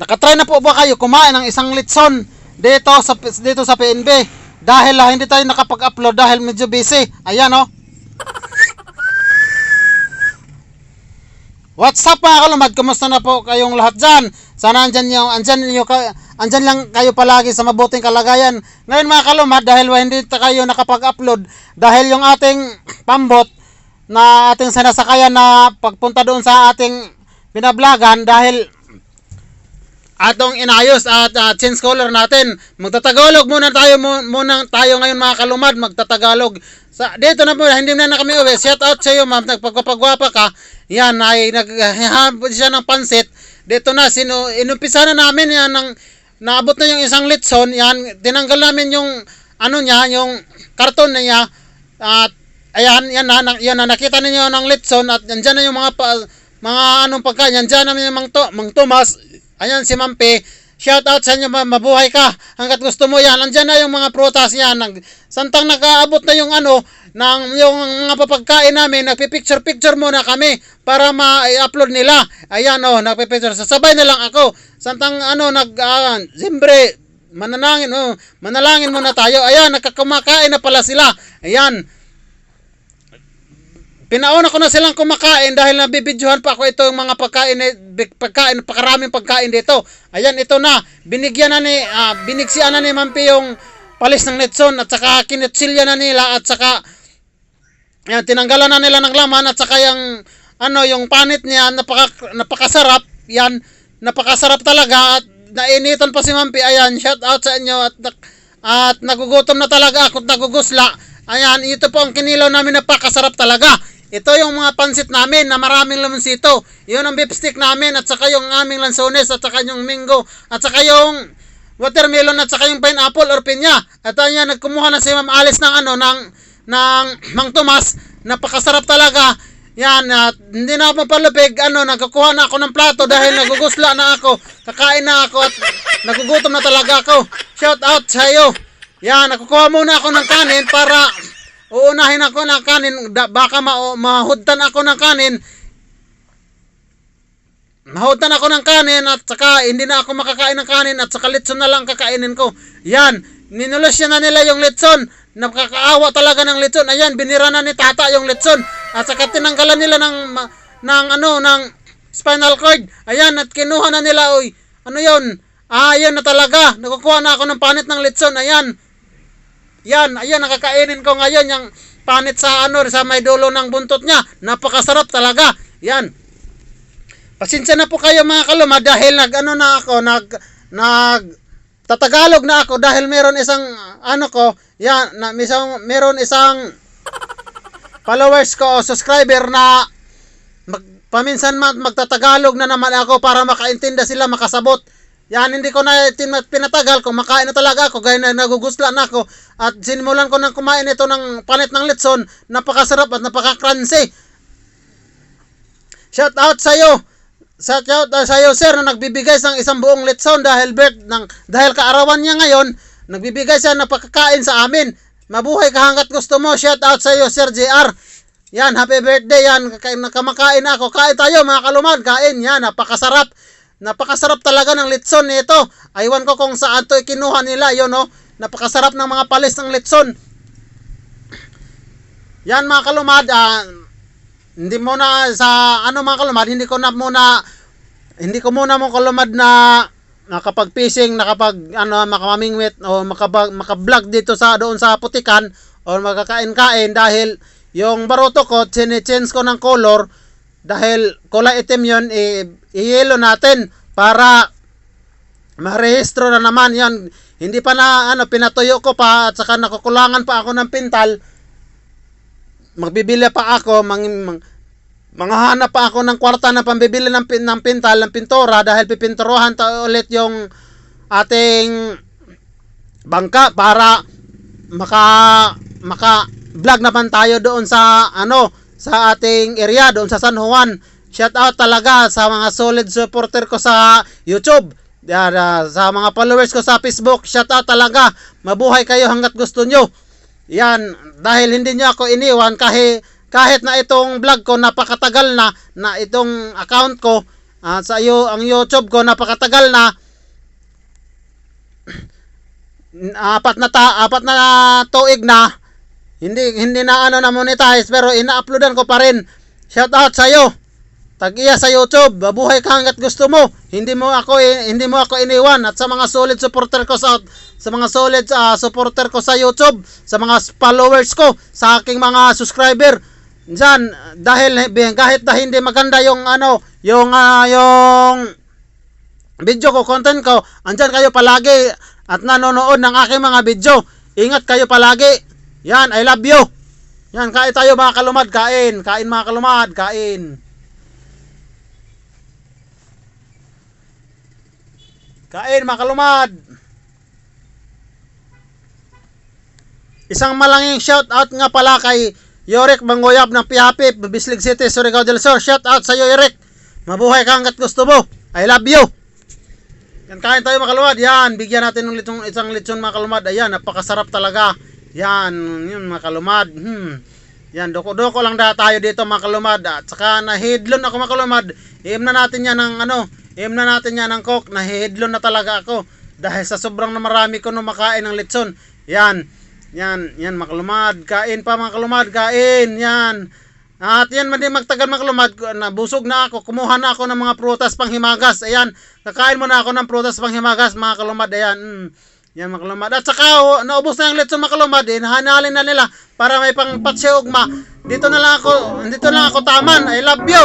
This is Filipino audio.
Nakatry na po ba kayo kumain ng isang litson dito sa dito sa PNB? Dahil ah, hindi tayo nakapag-upload dahil medyo busy. Ayan oh. What's up mga kalumad? Kumusta na po kayong lahat dyan? Sana andyan, nyo, andyan, ka- andyan lang kayo palagi sa mabuting kalagayan. Ngayon mga kalumad, dahil hindi kayo nakapag-upload, dahil yung ating pambot na ating sinasakayan na pagpunta doon sa ating binablagan, dahil atong inayos at uh, change color natin. Magtatagalog muna tayo mu- muna tayo ngayon mga kalumad, magtatagalog. Sa dito na po, hindi na na kami uwi. Shout out sa iyo, ma'am. Nagpagpapagwapa ka. Yan ay naghahabol siya ng pansit. Dito na sino inumpisa na namin yan ng naabot na yung isang litson. Yan tinanggal namin yung ano niya, yung karton niya. At ayan, yan na, yan na nakita niyo ng litson at nandiyan na yung mga pa, mga anong pagkain. Nandiyan na yung Mang, to, Mang Tomas. Ayan si Mampi. Shout out sa inyo, ma- mabuhay ka. Hanggat gusto mo yan. Andiyan na yung mga prutas yan. Nag, santang nag-aabot na yung ano, ng yung mga papagkain namin, nagpipicture-picture muna kami para ma-upload nila. Ayan oh, nagpipicture. Sasabay na lang ako. Santang ano, nag, uh, siyempre, manalangin, oh, manalangin muna tayo. Ayan, nagkakumakain na pala sila. Ayan, Pinauna ko na silang kumakain dahil nabibidyohan pa ako ito yung mga pagkain, pagkain, pakaraming pagkain dito. Ayan, ito na. Binigyan na ni, ah, binigsian na ni Mampi yung palis ng Netson at saka kinutsilya na nila at saka yan, tinanggalan na nila ng laman at saka yung ano, yung panit niya, napaka, napakasarap. Yan, napakasarap talaga at nainitan pa si Mampi. Ayan, shout out sa inyo at, at nagugutom na talaga ako at nagugusla. Ayan, ito po ang kinilaw namin napakasarap talaga. Ito yung mga pansit namin na maraming lamansito. Yun ang beef stick namin at saka yung aming lansones at saka yung mingo at saka yung watermelon at saka yung pineapple or pinya. At ayan, nagkumuha na si Ma'am Alice ng ano, ng, ng Mang Tomas. Napakasarap talaga. Yan, at hindi na ako mapalupig. Ano, nagkukuha na ako ng plato dahil nagugusla na ako. Kakain na ako at nagugutom na talaga ako. Shout out sa iyo. Yan, nakukuha muna ako ng kanin para uunahin ako ng kanin. Da, baka ma mahudtan ako ng kanin. Mahudtan ako ng kanin at saka hindi na ako makakain ng kanin at saka litson na lang kakainin ko. Yan, ninulusyan na nila yung litson. Nakakaawa talaga ng litson. Ayan, binira na ni tata yung litson. At saka tinanggalan nila ng, ng ano, ng spinal cord. Ayan, at kinuha na nila, oy, ano yon? Ah, yan na talaga. Nakukuha na ako ng panit ng litson. Ayan. Yan, ayan, nakakainin ko ngayon yung panit sa ano, sa may dulo ng buntot niya. Napakasarap talaga. Yan. Pasensya na po kayo mga kaluma dahil nag ano na ako, nag nag tatagalog na ako dahil meron isang ano ko, yan, na, isang, meron isang followers ko o subscriber na mag, paminsan man magtatagalog na naman ako para makaintinda sila, makasabot. Yan, hindi ko na pinatagal. Kumakain na talaga ako. Gaya na nagugusla na ako. At sinimulan ko ng kumain ito ng panit ng litson. Napakasarap at napaka-crunchy. Shout out sa iyo. Shout out uh, sa iyo sir na nagbibigay ng isang buong litson dahil birth ng dahil kaarawan niya ngayon, nagbibigay siya ng pagkakain sa amin. Mabuhay ka hanggat gusto mo. Shout out sa iyo Sir JR. Yan, happy birthday yan. Na kamakain na ako. Kain tayo mga kalumad. Kain yan, napakasarap. Napakasarap talaga ng litson nito. Aywan ko kung saan to kinuha nila, yun no. Napakasarap ng mga palis ng litson. Yan mga kalumad, ah, hindi muna sa ano mga kalumad, hindi ko na muna hindi ko muna mo kalumad na nakapag-fishing, nakapag ano makamamingwit o makabag, maka-vlog dito sa doon sa putikan o makakain-kain dahil yung baroto ko, change ko ng color dahil kulay itim yun, i- i-yellow natin para marehistro na naman yan. Hindi pa na ano, pinatuyo ko pa at saka nakukulangan pa ako ng pintal magbibili pa ako, mang, mang, manghahanap pa ako ng kwarta na pambibili ng, ng pintal, ng pintura dahil pipinturuhan ta ulit yung ating bangka para maka maka vlog naman tayo doon sa ano sa ating area doon sa San Juan. Shout out talaga sa mga solid supporter ko sa YouTube. Yan, ah, sa mga followers ko sa Facebook, shout out talaga. Mabuhay kayo hanggat gusto nyo. Yan, dahil hindi niyo ako iniwan kahit kahit na itong vlog ko napakatagal na na itong account ko At sa iyo, ang YouTube ko napakatagal na. apat na ta, apat na tuig na. Hindi hindi na ano na monetize pero ina-uploadan ko pa rin. Shout out sa iyo. Tag-iya sa YouTube, mabuhay ka hanggat gusto mo. Hindi mo ako hindi mo ako iniwan at sa mga solid supporter ko sa sa mga solid ah, supporter ko sa YouTube, sa mga followers ko, sa aking mga subscriber. Diyan dahil kahit na hindi maganda yung ano, yung ah, yung video ko, content ko, andyan kayo palagi at nanonood ng aking mga video. Ingat kayo palagi. Yan, I love you. Yan, kain tayo mga kalumad, kain. Kain mga kalumad, kain. Kain mga kalumad. Isang malanging shout out nga pala kay Yorek Bangoyab ng Piapip, Bislig City, Surigao del Sur. Shout out sa iyo, Yorek. Mabuhay ka hanggat gusto mo. I love you. Yan, kain tayo mga kalumad. Yan, bigyan natin ng litong, isang lechon mga kalumad. Ayan, napakasarap talaga. Yan, yun mga kalumad. Hmm. Yan, doko-doko lang da tayo dito mga kalumad. At saka nahidlon ako mga kalumad. Iim na natin yan ng ano, iim na natin yan ng coke. Nahidlon na talaga ako. Dahil sa sobrang na marami ko nung makain ng lechon. Yan, yan, yan mga kalumad. Kain pa mga kalumad, kain. Yan. At yan, madi magtagal mga kalumad, nabusog na ako, kumuha na ako ng mga prutas panghimagas. Ayan, kakain mo na ako ng prutas panghimagas mga kalumad. Ayan, mm. Yan mga kalumad. At saka, oh, naubos na yung lechon mga kalumad, eh, nahanalin na nila para may pang patsyugma. Dito na lang ako, dito na lang ako taman. I love you.